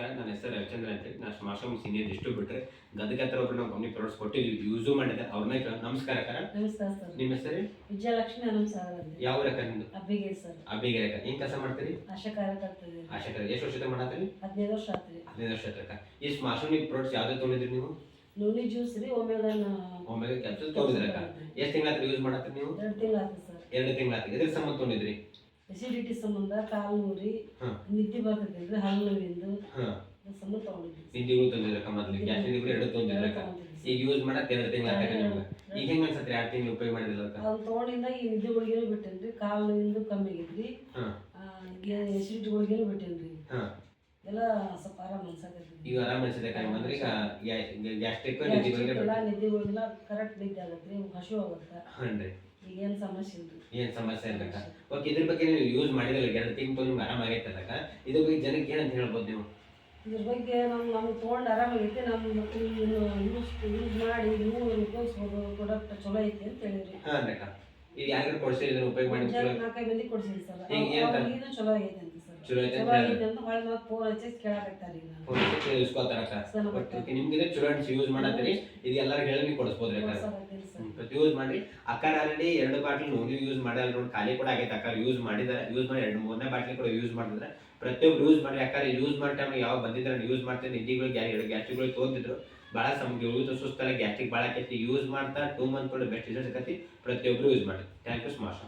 ನನ್ನ ಹೆಸರು ರವಿಚಂದ್ರ ಅಂತ ಹೇಳಿ. ನಾನು ಸ್ಮಾಶಮ್ ಸೀನಿಯರ್ ಡಿಸ್ಟ್ರಿಬ್ಯೂಟರ್ ಗದಗ ಹತ್ರ ಒಬ್ರು ನಾವು ಕಂಪ್ನಿ ಪ್ರಾಡಕ್ಟ್ಸ್ ಕೊಟ್ಟಿದ್ವಿ ಯೂಸು ಮಾಡಿದೆ. ಅವ್ರನ್ನ ನಮಸ್ಕಾರ ಕರ ನಮಸ್ಕಾರ ಸರ್. ನಿಮ್ಮ ಹೆಸರು? ವಿಜಯಲಕ್ಷ್ಮಿ ಅನಂತ ಸಾಗರ್ ಅಂದೆ ಯಾವ ರಕ ನಿಮ್ದು? ಅಬ್ಬಿಗೆ ಸರ್. ಅಬ್ಬಿಗೆ ರಕ ಏನ್ ಕೆಲಸ ಮಾಡ್ತೀರಿ? ಆಶಾ ಕಾರ್ಯಕರ್ತದೆ ಆಶಾಕರ ಎಷ್ಟು ವರ್ಷದ ಮಾಡತ್ತೀರಿ? ಹದಿನೈದು ವರ್ಷ ಆತ್ರಿ. ಹದಿನೈದು ವರ್ಷ ಆಯ್ತಕ್ಕ ಈ ಸ್ಮಾಶಮ್ ನೀವು ಪ್ರಾಡಕ್ಟ್ಸ್ ಯಾವ್ದು ತೊಗೊಂಡಿದ್ರಿ ನೀವು? ನೂನಿ ಜ್ಯೂಸ್ ರೀ ಒಮೆಗನ್ ಒಮ್ಮೆಗೆ ಕೆಲಸ ತೊಗೊಂಡಿದ್ರಕ್ಕ ಎಷ್ಟು ತಿಂಗಳ ಯೂಸ್ ಮಾಡತ್ತೀರಿ ನೀವು? ಎರಡು ತಿಂಗಳು ಸರ್. ಎರಡು ತಿಂಗಳ ಎದ್ರ ಸಂಬಂಧ ತೊಗೊಂಡಿದ್ರಿ? ಎಸಿಡಿಟಿ ಸಂಬಂಧ ಕಾಲು ನೋರಿ ಹಾ. ನಿದ್ದೆ ಬರ್ತೈತಿ ಹಲ್ಲು ನೋವಿಂದು ಹಾ. ಅದ್ರ ಸಂಬಂಧ ತಗೊಂಡಿದ್ವಿ. ನಿಂದಿಗಳು ತಂದಿದ್ರಕ್ಕ ಮೊದ್ಲು ಗ್ಯಾಸ್ ನಿಂದಿಗಳು ಎರಡು ತೊಗೊಂಡಿದ್ರಕ್ಕ ಈಗ ಯೂಸ್ ಮಾಡಕ್ ಎರಡು ತಿಂಗಳ ಆತಕ್ಕ ನಿಮ್ಗೆ. ಈಗ ಹೆಂಗ್ ಅನ್ಸತ್ರಿ ಎರಡು ತಿಂಗಳು ಉಪಯೋಗ ಮಾಡಿದಿಲ್ಲಕ್ಕ ಅದು ತಗೊಂಡಿಂದ ಈ ನಿದ್ದೆ ಗುಳಿಗೆನೂ ಬಿಟ್ಟೇನ್ರಿ ಕಾಲು ನೋವಿಂದು ಕಮ್ಮಿ ಆಗೈತ್ರಿ. ಹಾ. ಎಸಿಡಿಟಿ ಗುಳಿಗೆನೂ ಬಿಟ್ಟೇನ್ರಿ ಹಾ. ಎಲ್ಲ ಸ್ವಲ್ಪ ಆರಾಮ್ ಈಗ ಆರಾಮ್ ಅಂದ್ರೆ ಈಗ ಗ್ಯಾಸ್ಟ್ರಿಕ್ ನಿದ್ದೆ ಎಲ್ಲ ಕರೆಕ್ಟ್ ನಿದ್ದೆ ಆಗತ್ರಿ ಹಸು ಆಗುತ್ತೆ ಹನ್ರಿ ಏನು ಸಮಸ್ಯೆ ಇಲ್ರಿ ಏನ್ ಸಮಸ್ಯೆ ಇಲ್ಲಕ್ಕ ಓಕೆ ಇದ್ರ ಬಗ್ಗೆ ನೀವು ಯೂಸ್ ಮಾಡಿದಿಲ್ಲ ಎರಡು ತಿಂಗಳು ನಿಮ್ಗೆ ಆರಾಮಾಗೈತೆ ಅಲ್ಲಕ್ಕ ಇದ್ರ ಬಗ್ಗೆ ಜನಕ್ಕೆ ಏನಂತ ಹೇಳ್ಬೋದು ನೀವು? ಇದ್ರ ಬಗ್ಗೆ ನಮ್ಮ ನಮ್ಗೆ ತೊಗೊಂಡು ಆರಾಮಾಗೈತಿ ನಮ್ಮ ಯೂಸ್ ಯೂಸ್ ಮಾಡಿ ನೀವು ಉಪಯೋಗಿಸ್ಬೋದು ಪ್ರಾಡಕ್ಟ್ ಚಲೋ ಐತಿ ಅಂತ ಹೇಳಿರಿ ಹಾ ಅಕ್ಕ ಇದು ಯಾರು ಕೊಡ್ಸಿರಿ ಇದನ್ನ ಉಪಯೋಗ ಮಾಡಿ ಚಲೋ ನಾಲ್ಕೈದು ಮಂದಿ ಸರ್. ಈಗ ಏನಂತ? ಇದು ಚಲೋ ಆಗೈತೆ ಅಂತ ಸರ್. ಚಲೋ ಐತೆ ಅಂತ ಚಲೋ ಆಗೈತೆ ಅಂತ ಹೊಳ್ಳಿ ಮತ್ತೆ ಫೋನ್ ಹಚ್ಚಿ ಕೇಳಾಕತ್ತಾರೆ ಈಗ. ನಾನು ಯೂಸ್ಕೋತಾರಕ್ಕ ಸರ್ ಮತ್ತೆ ಓಕೆ ನಿಮ್ಗೆ ಇದು ಚಲೋ ಅನ್ಸಿ ಯೂಸ್ ಮಾಡತ್ತೀರಿ. ಇದು ಎಲ್ಲರಿಗೂ ಹೇಳಿ ನೀವು ಕೊಡಿಸ್ಬೋದ್ರಿ ಅಕ್ಕ. ಸರ್ ಪ್ರತಿ ಯೂಸ್ ಮಾಡಿ ಅಕ್ಕಾರ ಆಲ್ರೆಡಿ ಎರಡು ಬಾಟ್ಲಿ ನೋಡಿ ಯೂಸ್ ಮಾಡಲ್ಲ ನೋಡಿ, ಖಾಲಿ ಕೂಡ ಆಗೈತೆ ಅಕ್ಕ ಯೂಸ್ ಮಾಡಿದಾರೆ ಯೂಸ್ ಮಾಡಿ ಎರಡು ಮೂರನೇ ಬಾಟ್ಲಿ ಕೂಡ ಯೂಸ್ ಮಾಡಿದ್ರೆ ಪ್ರತಿಯೊಬ್ರು ಯೂಸ್ ಮಾಡಿ ಯಾಕಂದ್ರೆ ಯೂಸ್ ಮಾಡಿ ಟೈಮ್ ಯಾವ ಬಂದಿದ್ರೆ ಯೂಸ್ ಮಾಡ್ತೇನೆ ನಿಧಿಗಳು ಗ್ಯಾ ಗ್ಯಾಸ್ಟ್ರಿಕ್ಗಳು ತೊಗೊಂತಿದ್ರು ಭಾಳ ಸಮ ಯೂಸ್ ಸುಸ್ತಲ್ಲ ಗ್ಯಾಸ್ಟ್ರಿಕ್ ಭಾಳ ಆಕೈತಿ. ಯೂಸ್ ಮಾಡ್ತಾ ಟೂ ಮಂತ್ ಕೂಡ ಬೆಸ್ಟ್ ರಿಸಲ್ಟ್ ಸಿಗತಿ ಪ್ರತಿಯೊಬ್ರು ಯೂಸ್ ಮಾಡಿ ಥ್ಯಾಂಕ್ ಯು ಸ್ಮಾಶ